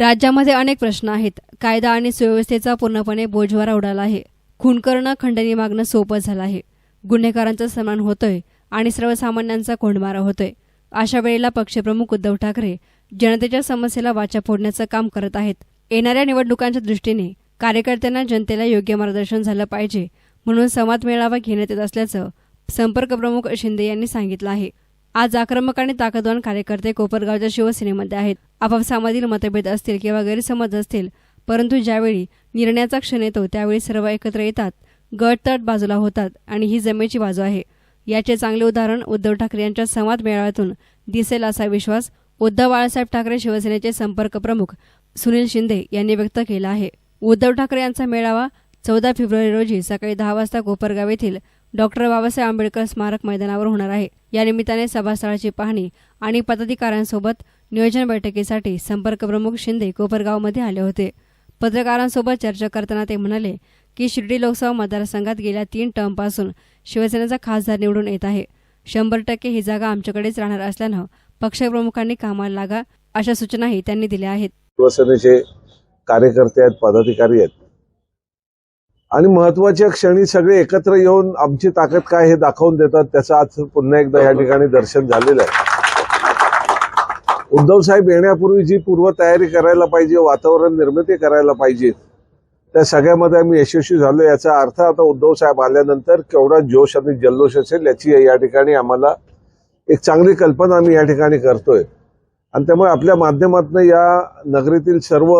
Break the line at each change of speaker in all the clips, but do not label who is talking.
राज्यामध्ये अनेक प्रश्न आहेत. कायदा आणि सुव्यवस्थेचा पूर्णपणे बोजवारा उडाला आहे. खून करणं खंडणी मागणं सोपं झालं आहे. गुन्हेगारांचा सन्मान होतोय आणि सर्वसामान्यांचा कोंडमारा होतोय. अशा वेळेला पक्षप्रमुख उद्धव ठाकरे जनतेच्या समस्येला वाचा फोडण्याचं काम करत आहेत. येणाऱ्या निवडणुकांच्या दृष्टीने कार्यकर्त्यांना जनतेला योग्य मार्गदर्शन झालं पाहिजे म्हणून संवाद मेळावा घेण्यात येत असल्याचं संपर्क प्रमुख शिंदे यांनी सांगितलं आहे. आज आक्रमक आणि ताकदवान कार्यकर्ते कोपरगावच्या शिवसेनेमध्ये आहेत. आपापसामधील मतभेद असतील किंवा गैरसमज असतील परंतु ज्यावेळी निर्णयाचा क्षण येतो त्यावेळी सर्व एकत्र येतात गट तट बाजूला होतात आणि ही जमेची बाजू आहे. याचे चांगले उदाहरण उद्धव ठाकरे यांच्या संवाद मेळाव्यातून दिसेल असा विश्वास उद्धव बाळासाहेब ठाकरे शिवसेनेचे संपर्क प्रमुख सुनील शिंदे यांनी व्यक्त केला आहे. उद्धव ठाकरे यांचा मेळावा चौदा फेब्रुवारी रोजी सकाळी दहा वाजता कोपरगाव येथील डॉक्टर बाबासाहेब आंबेडकर स्मारक मैदानावर होणार आहे. या निमित्ताने सभास्थळाची पाहणी आणि पदाधिकाऱ्यांसोबत नियोजन बैठकीसाठी संपर्क प्रमुख शिंदे कोपरगावमध्ये आले होते. पत्रकारांसोबत चर्चा करताना ते म्हणाले की शिर्डी लोकसभा मतदारसंघात गेल्या तीन टर्मपासून शिवसेनेचा खासदार निवडून येत आहे. शंभर टक्के ही जागा आमच्याकडेच राहणार असल्यानं पक्षप्रमुखांनी कामाला लागा अशा सूचनाही त्यांनी दिल्या आहेत.
शिवसेनेचे कार्यकर्ते आहेत पदाधिकारी आहेत. आणि महत्त्वाच्या क्षणी सगळे एकत्र येऊन आमची ताकद काय हे दाखवून देतात त्याचं आज पुन्हा एकदा या ठिकाणी दर्शन झालेलं आहे. उद्धव साहेब येण्यापूर्वी जी पूर्वतयारी करायला पाहिजे वातावरण निर्मिती करायला पाहिजे त्या सगळ्यामध्ये आम्ही यशस्वी झालो याचा अर्थ आता उद्धव साहेब आल्यानंतर केवढा जोश आणि जल्लोष असेल याची या ठिकाणी आम्हाला एक चांगली कल्पना आम्ही या ठिकाणी करतोय. आणि त्यामुळे आपल्या माध्यमातून या नगरीतील सर्व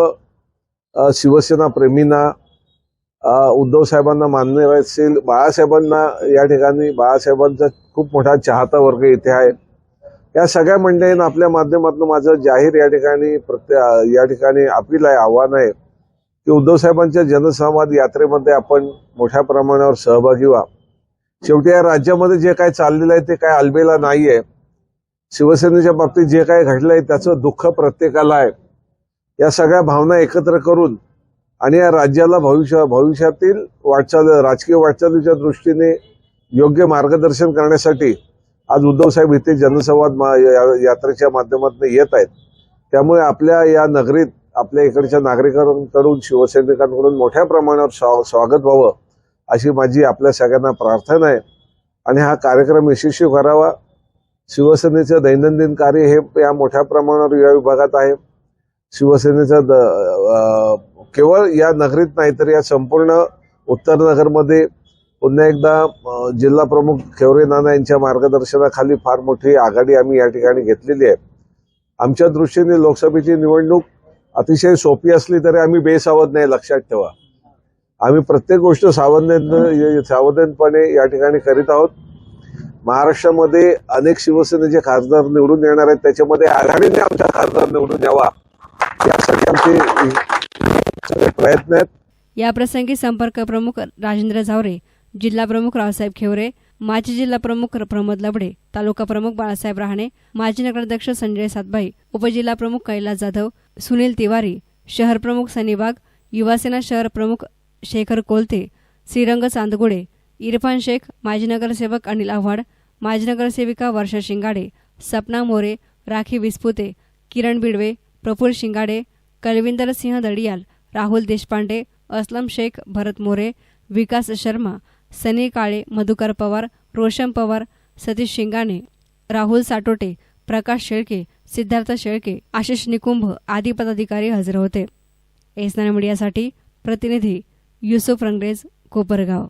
शिवसेना प्रेमींना उद्धव साहेबांना मान्य असतील. बाळासाहेबांना या ठिकाणी बाळासाहेबांचा खूप मोठा चाहता वर्ग इथे आहे. या सगळ्या मंडळींना आपल्या माध्यमातून माझं जाहीर या ठिकाणी प्रत्ये या ठिकाणी अपील आहे आव्हान आहे की उद्धव साहेबांच्या जनसंवाद यात्रेमध्ये आपण मोठ्या प्रमाणावर सहभागी व्हा. शेवटी या राज्यामध्ये जे काय चाललेलं आहे ते काय अलबेला नाही आहे शिवसेनेच्या बाबतीत जे काही घडलंय त्याचं दुःख प्रत्येकाला आहे. या सगळ्या भावना एकत्र करून आणि या राज्याला भविष्य भविष्यातील वाटचाल राजकीय वाटचालीच्या दृष्टीने योग्य मार्गदर्शन करण्यासाठी आज उद्धवसाहेब इथे जनसंवाद मा- या- यात्रेच्या माध्यमातून येत आहेत. त्यामुळे आपल्या या नगरीत आपल्या इकडच्या नागरिकांकडून शिवसैनिकांकडून मोठ्या प्रमाणावर स्वा- स्वागत व्हावं अशी माझी आपल्या सगळ्यांना प्रार्थना आहे. आणि हा कार्यक्रम यशस्वी करावा. शिवसेनेचं दैनंदिन कार्य हे या मोठ्या प्रमाणावर या विभागात आहे. शिवसेनेचं द केवळ या नगरीत नाही तर या संपूर्ण उत्तर नगरमध्ये पुन्हा एकदा जिल्हा प्रमुख खेवरे नाना यांच्या मार्गदर्शनाखाली फार मोठी आघाडी आम्ही या ठिकाणी घेतलेली आहे. आमच्या दृष्टीने लोकसभेची निवडणूक अतिशय सोपी असली तरी आम्ही बेसावध नाही लक्षात ठेवा. आम्ही प्रत्येक गोष्ट सावधान सावधानपणे या ठिकाणी करीत आहोत. महाराष्ट्रामध्ये अनेक शिवसेनेचे खासदार निवडून येणार आहेत त्याच्यामध्ये आघाडीने आमचा खासदार निवडून यावा. यासाठी आमचे सगळे प्रयत्न आहेत.
याप्रसंगी संपर्क प्रमुख राजेंद्र झावरे जिल्हा प्रमुख रावसाहेब खेवरे माजी जिल्हा प्रमुख प्रमोद लबडे तालुका प्रमुख बाळासाहेब रहाणे माजी नगराध्यक्ष संजय सातबाई उपजिल्हा प्रमुख कैलास जाधव सुनील तिवारी शहर प्रमुख सनी युवासेना शहर प्रमुख शेखर कोलते श्रीरंग चांदगुडे इरफान शेख माजी नगरसेवक अनिल आव्हाड माजी नगरसेविका वर्षा शिंगाडे सपना मोरे राखी विस्पुते किरण बिडवे प्रफुल्ल शिंगाडे कलविंदर सिंह दडियाल राहुल देशपांडे असलम शेख भरत मोरे विकास शर्मा सनी काळे मधुकर पवार रोशन पवार सतीश शिंगाणे राहुल साटोटे प्रकाश शेळके सिद्धार्थ शेळके आशिष निकुंभ आदी पदाधिकारी हजर होते. एसना मीडियासाठी प्रतिनिधी युसुफ रंगरेज कोपरगाव.